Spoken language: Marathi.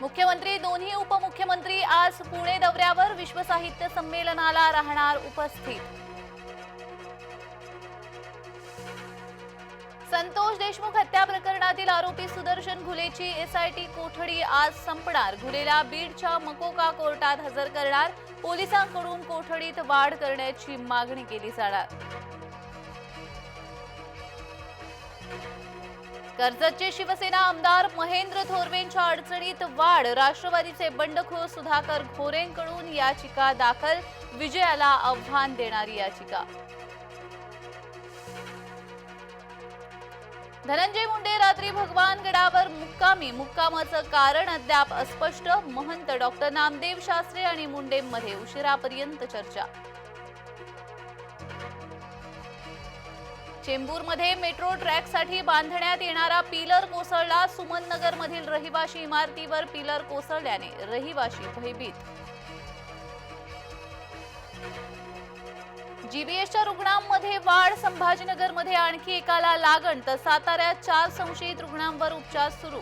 मुख्यमंत्री दोन्ही उपमुख्यमंत्री आज पुणे दौऱ्यावर विश्व साहित्य संमेलनाला राहणार उपस्थित. संतोष देशमुख हत्या प्रकरणातील आरोपी सुदर्शन घुलेची एसआयटी कोठडी आज संपणार. घुलेला बीडच्या मकोका कोर्टात हजर करणार. पोलिसांकडून कोठडीत वाढ करण्याची मागणी केली जाणार. कर्जतचे शिवसेना आमदार महेंद्र थोरवेंच्या अडचणीत वाढ राष्ट्रवादीचे बंडखोर सुधाकर घोरेंकडून याचिका दाखल विजयाला आव्हान देणारी याचिका. धनंजय मुंडे रात्री भगवानगडावर मुक्कामी. मुक्कामाचं कारण अद्याप अस्पष्ट महंत डॉक्टर नामदेव शास्त्री आणि मुंडेमध्ये उशिरापर्यंत चर्चा. चेंबूरमध्ये मेट्रो ट्रॅकसाठी बांधण्यात येणारा पिलर कोसळला. सुमननगरमधील रहिवाशी इमारतीवर पिलर कोसळल्याने रहिवाशी भयभीत. जीबीएसच्या रुग्णांमध्ये वाढ. संभाजीनगरमध्ये आणखी एकाला लागण तर साताऱ्यात चार संशयित रुग्णांवर उपचार सुरू.